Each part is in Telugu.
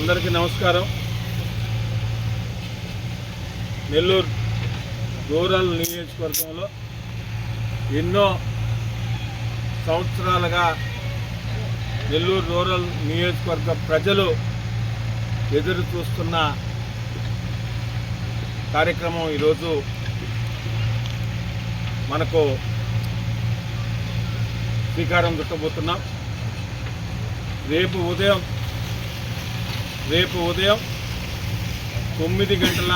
అందరికీ నమస్కారం. నెల్లూరు రూరల్ నియోజకవర్గంలో ఎన్నో సంవత్సరాలుగా నెల్లూరు రూరల్ నియోజకవర్గ ప్రజలు ఎదురు చూస్తున్న కార్యక్రమం ఈరోజు మనకు శ్రీకారం చుట్టబోతున్నాం. రేపు ఉదయం రేపు ఉదయం తొమ్మిది గంటల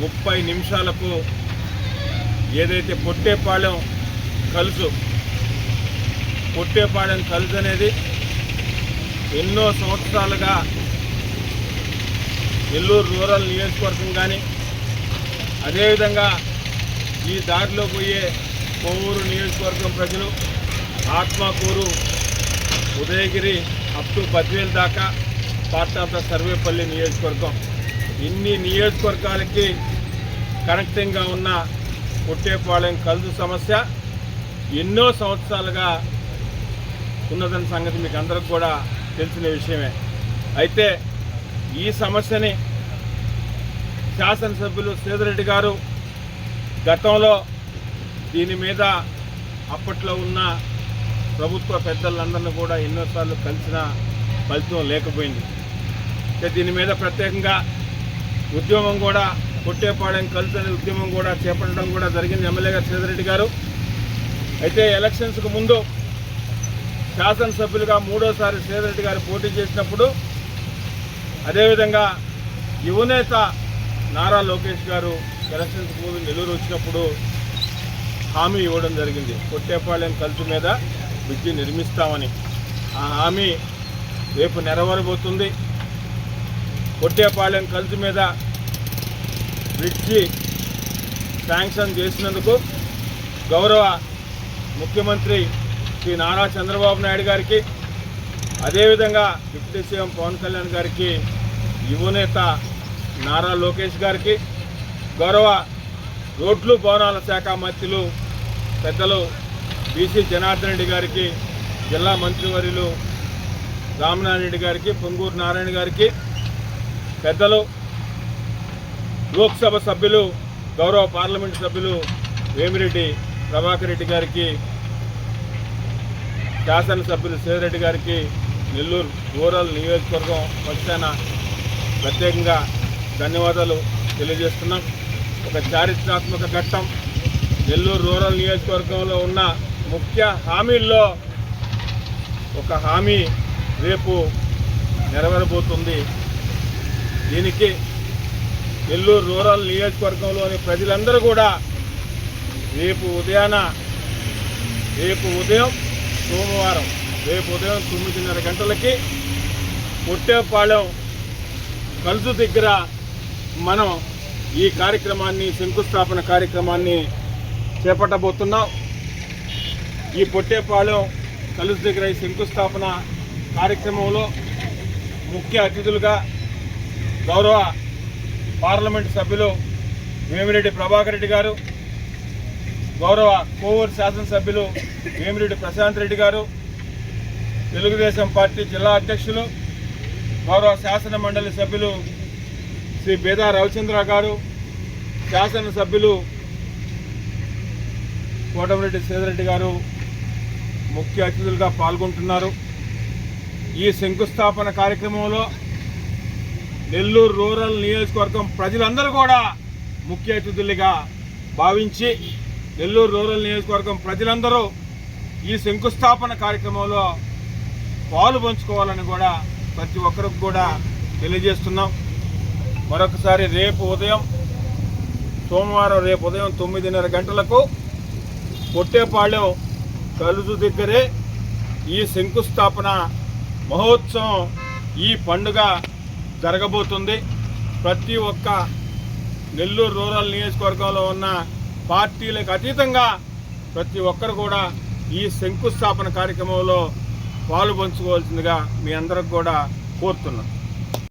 ముప్పై నిమిషాలకు ఏదైతే పొట్టేపాళెం కలుసు పొట్టేపాళెం కలుసు అనేది ఎన్నో సంవత్సరాలుగా నెల్లూరు రూరల్ నియోజకవర్గం కానీ అదేవిధంగా ఈ దారిలో పోయే కొవ్వూరు నియోజకవర్గం ప్రజలు ఆత్మకూరు ఉదయగిరి అప్ టు బద్వేల్ దాకా పార్ట్ ఆఫ్ ద సర్వేపల్లి నియోజకవర్గం. ఇన్ని నియోజకవర్గాలకి కనెక్టింగ్గా ఉన్న పుట్టేపాలెం కలుదు సమస్య ఎన్నో సంవత్సరాలుగా ఉన్నదని సంగతి మీకు అందరికి కూడా తెలిసిన విషయమే. అయితే ఈ సమస్యని శాసనసభ్యులు సేదరెడ్డి గారు గతంలో దీని మీద అప్పట్లో ఉన్న ప్రభుత్వ పెద్దలందరినీ కూడా ఎన్నోసార్లు కలిసిన ఫలితం లేకపోయింది. దీని మీద ప్రత్యేకంగా ఉద్యమం కూడా కొట్టేపాడెం కలిసి అనే ఉద్యమం కూడా చేపట్టడం కూడా జరిగింది ఎమ్మెల్యే గారు శ్రీధరెడ్డి గారు. అయితే ఎలక్షన్స్కు ముందు శాసనసభ్యులుగా మూడోసారి శ్రీధరెడ్డి గారు పోటీ చేసినప్పుడు అదేవిధంగా యువనేత నారా లోకేష్ గారు ఎలక్షన్స్ ముందు నెల్లూరు వచ్చినప్పుడు హామీ ఇవ్వడం జరిగింది. కొట్టేపాళెం కలుసు మీద బ్రిడ్జి నిర్మిస్తామని. ఆ హామీ రేపు నెరవేరబోతుంది. కొట్టేపాలెం కలుసు మీద బ్రిడ్జి శాంక్షన్ చేసినందుకు గౌరవ ముఖ్యమంత్రి శ్రీ నారా చంద్రబాబు నాయుడు గారికి అదేవిధంగా డిప్యూటీ సీఎం పవన్ కళ్యాణ్ గారికి యువనేత నారా లోకేష్ గారికి గౌరవ రోడ్లు భవనాల శాఖ మంత్రులు పెద్దలు బీసీ జనార్దన్ రెడ్డి గారికి జిల్లా మంత్రివర్యులు రామనారాయణ రెడ్డి గారికి పొంగూరు నారాయణ గారికి పెద్దలు లోక్సభ సభ్యులు గౌరవ పార్లమెంటు సభ్యులు వేమిరెడ్డి ప్రభాకర్ రెడ్డి గారికి శాసనసభ్యులు సేదరెడ్డి గారికి నెల్లూరు రూరల్ నియోజకవర్గం పక్షాన ప్రత్యేకంగా ధన్యవాదాలు తెలియజేస్తున్నాం. ఒక చారిత్రాత్మక ఘట్టం. నెల్లూరు రూరల్ నియోజకవర్గంలో ఉన్న ముఖ్య హామీల్లో ఒక హామీ రేపు నెరవేరబోతుంది. దీనికి నెల్లూరు రూరల్ నియోజకవర్గంలోని ప్రజలందరూ కూడా రేపు ఉదయాన రేపు ఉదయం సోమవారం రేపు ఉదయం తొమ్మిదిన్నర గంటలకి పొట్టేపాలెం కలుసు దగ్గర మనం ఈ కార్యక్రమాన్ని శంకుస్థాపన కార్యక్రమాన్ని చేపట్టబోతున్నాం. ఈ పొట్టేపాళెం కలుసు దగ్గర ఈ శంకుస్థాపన కార్యక్రమంలో ముఖ్య అతిథులుగా గౌరవ పార్లమెంట్ సభ్యులు వేమిరెడ్డి ప్రభాకర్ రెడ్డి గారు గౌరవ కోవూరు శాసనసభ్యులు వేమిరెడ్డి ప్రశాంత్ రెడ్డి గారు తెలుగుదేశం పార్టీ జిల్లా అధ్యక్షులు గౌరవ శాసన మండలి సభ్యులు శ్రీ బేదా రవిచంద్ర గారు శాసనసభ్యులు కోటమిరెడ్డి సేదరెడ్డి గారు ముఖ్య అతిథులుగా పాల్గొంటున్నారు. ఈ శంకుస్థాపన కార్యక్రమంలో నెల్లూరు రూరల్ నియోజకవర్గం ప్రజలందరూ కూడా ముఖ్య అతిథులుగా భావించి నెల్లూరు రూరల్ నియోజకవర్గం ప్రజలందరూ ఈ శంకుస్థాపన కార్యక్రమంలో పాలు పంచుకోవాలని కూడా ప్రతి ఒక్కరికి కూడా తెలియజేస్తున్నాం. మరొకసారి రేపు ఉదయం సోమవారం రేపు ఉదయం తొమ్మిదిన్నర గంటలకు పొట్టేపాళెం కలుదు దగ్గరే ఈ శంకుస్థాపన మహోత్సవం ఈ పండుగ జరగబోతుంది. ప్రతి ఒక్క నెల్లూరు రూరల్ నియోజకవర్గంలో ఉన్న పార్టీలకు అతీతంగా ప్రతి ఒక్కరు కూడా ఈ శంకుస్థాపన కార్యక్రమంలో పాలు పంచుకోవాల్సిందిగా మీ అందరికి కూడా కోరుతున్నాను.